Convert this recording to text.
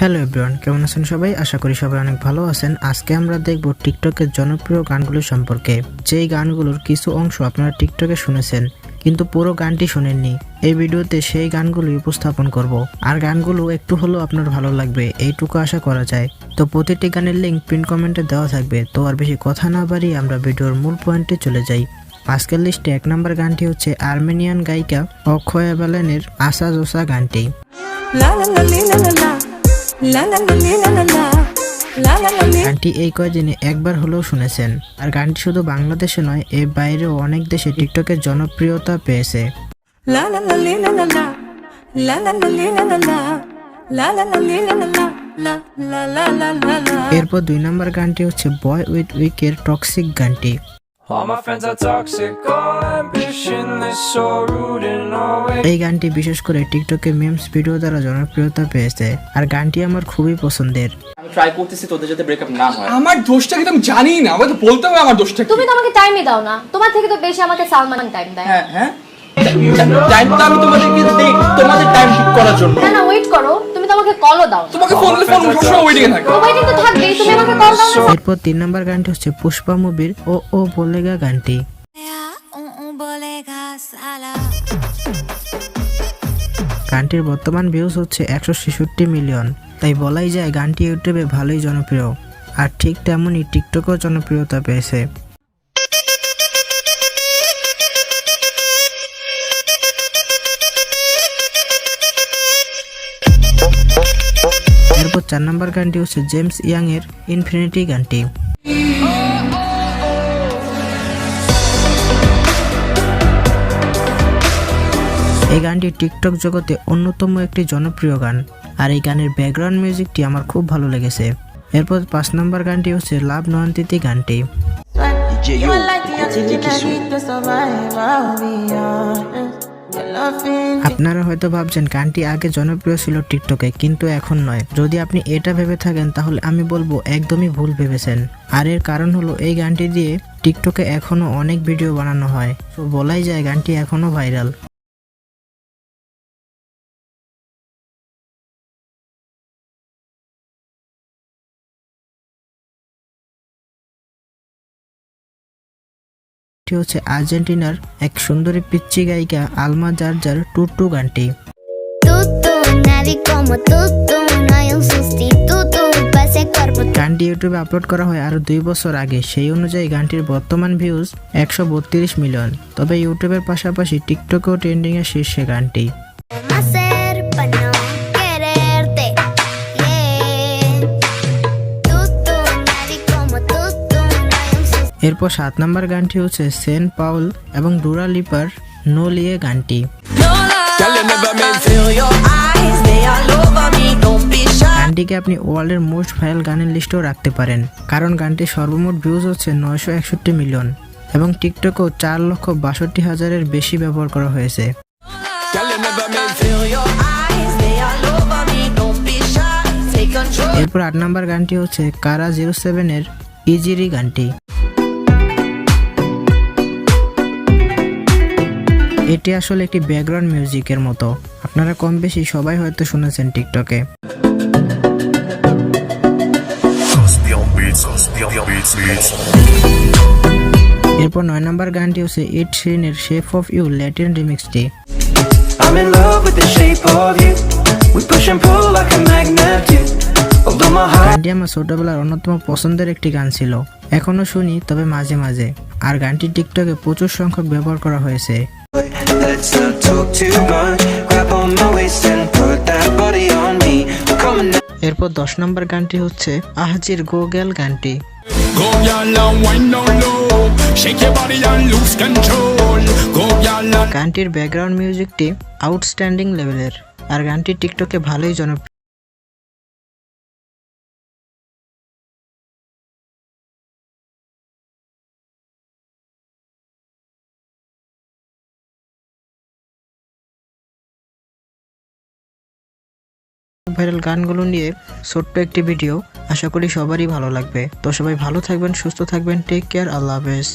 Hello everyone কেমন আছেন সবাই? আশা করি সবাই অনেক ভালো আছেন। আজকে আমরা দেখব টিকটকের জনপ্রিয় গানগুলো সম্পর্কে। যেই গানগুলোর কিছু অংশ আপনারা টিকটকে শুনেছেন কিন্তু পুরো গানটি শুনেননি এই ভিডিওতে সেই গানগুলি উপস্থাপন করব। আর গানগুলো একটু হলেও আপনার ভালো লাগবে এইটুকু আশা করা যায়। তো প্রতিটি গানের লিঙ্ক পিন কমেন্টে দেওয়া থাকবে তো আর বেশি কথা না বাড়িয়ে আমরা ভিডিওর মূল পয়েন্টে চলে যাই। আজকের লিস্টে এক নম্বর গানটি হচ্ছে আর্মেনিয়ান গায়িকা অক্ষয় ব্যালেনের আসা জোসা গানটি La la la li, la গানটি এই কয়দিনে একবার হলেও শুনেছেন আর গানটি শুধু বাংলাদেশে নয় এর বাইরেও অনেক দেশে টিকটকের জনপ্রিয়তা পেয়েছে. এরপর দুই নম্বর গানটি হচ্ছে বয় উইথ উইকের টক্সিক গানটি All my friends are toxic, all ambitionless, so rude and always. এই গানটি বিশেষ করে টিকটকে মেমস ভিডিও দ্বারা জনপ্রিয়তা পেয়েছে আর গানটি আমার খুবই পছন্দের। আমি ট্রাই করতেছি তোদের যাতে ব্রেকআপ না হয়। আমার দোষটা কি তুমি জানি না? আমাকে বলতে হবে আমার দোষটা তুমি তো আমাকে টাইমই দাও না। তোমার থেকে তো বেশি আমাকে সালমান টাইম দেয়। হ্যাঁ হ্যাঁ। টাইম তো আমি তোমাদেরকে দেই তোমাদের টাইম ঠিক করার জন্য। না না ওয়েট করো। তো আমাকে কলও দাও তোমাকে ফোন ফোন সবসময় ওয়েটিং এ থাকে। ওয়েটিং তো থাকবেই তুমি আমাকে কল দাও না। এরপর তিন নম্বর গানটি হচ্ছে পুষ্পা মুভির ও ও বলেগা গানটি। গানটির বর্তমান ভিউজ হচ্ছে একশো ছেষট্টি মিলিয়ন। তাই বলাই যায় গানটি ইউটিউবে ভালোই জনপ্রিয়। আর ঠিক তেমনই টিকটকেও জনপ্রিয়তা পেয়েছে। চার নম্বর গানটি হচ্ছে জেমস ইয়াং এর ইনফিনিটি গানটি। এই গানটি টিকটক জগতে অন্যতম একটি জনপ্রিয় গান আর এই গানের ব্যাকগ্রাউন্ড মিউজিকটি আমার খুব ভালো লেগেছে। এরপর পাঁচ নম্বর গানটি হচ্ছে লাভ নয়ন্তিতি গানটি। আপনারা হয়তো ভাবছেন গানটি আগে জনপ্রিয় ছিল টিকটকে, কিন্তু এখন নয়। যদি আপনি এটা ভেবে থাকেন, তাহলে আমি বলব, একদমই ভুল ভেবেছেন। আর এর কারণ হলো, এই গানটি দিয়ে টিকটকে এখনও অনেক ভিডিও বানানো হয়। তো বলাই যায়, গানটি এখনও ভাইরাল। এটি হচ্ছে আর্জেন্টিনার এক সুন্দরী পিচ্চি গায়িকা আলমা জার্জার টুটু গানটি. গানটি ইউটিউবে আপলোড করা হয় আরও দুই বছর আগে। সেই অনুযায়ী গানটির বর্তমান ভিউজ একশো বত্রিশ মিলিয়ন। তবে ইউটিউবের পাশাপাশি টিকটকেও ট্রেন্ডিংয়ের শীর্ষে গানটি। এরপর সাত নম্বর গানটি হচ্ছে সেন পাউল এবং ডুরা লিপার নো লিয়ে গানটি। গানটিকে আপনি ওয়ার্ল্ডের মোস্ট ভাইরাল গানের লিস্টেও রাখতে পারেন, কারণ গানটির সর্বমোট ভিউজ হচ্ছে নয়শো একষট্টি মিলিয়ন এবং টিকটকেও চার লক্ষ বাষট্টি হাজারের বেশি ব্যবহার করা হয়েছে। এরপর আট নম্বর গানটি হচ্ছে কারা জিরো সেভেনের ইজিরি গানটি। এটি আসলে একটি ব্যাকগ্রাউন্ড মিউজিকের মতো আপনারা কম বেশি সবাই হয়তো শুনেছেন টিকটকে. এরপর নয় নম্বর গানটি হচ্ছে ইট শ্রিনের শেপ অফ ইউ ল্যাটিন রিমিক্সটি I'm in love with the shape of you. We push and pull like a magnet do. Although my heart গানটি আমার ছোটবেলার অন্যতম পছন্দের একটি গান ছিল এখনও শুনি তবে মাঝে মাঝে আর গানটি টিকটকে প্রচুর সংখ্যক ব্যবহার করা হয়েছে Let's not talk too much. Grab on my waist and put that body on me. I'm coming now. এরপর দশ নম্বর গানটি হচ্ছে আহাজির গো গেল গানটি Go y'all and wind down low. Shake your body and lose control. Go y'all and গানটির background মিউজিকটি outstanding লেভেলের আর গানটি টিকটকে ভালোই জনপ্রিয় ভাইরাল গানগুলো নিয়ে ছোট্ট একটি ভিডিও আশা করি সবারই ভালো লাগবে। তো সবাই ভালো থাকবেন, সুস্থ থাকবেন টেক কেয়ার আল্লাহ হাফেজ।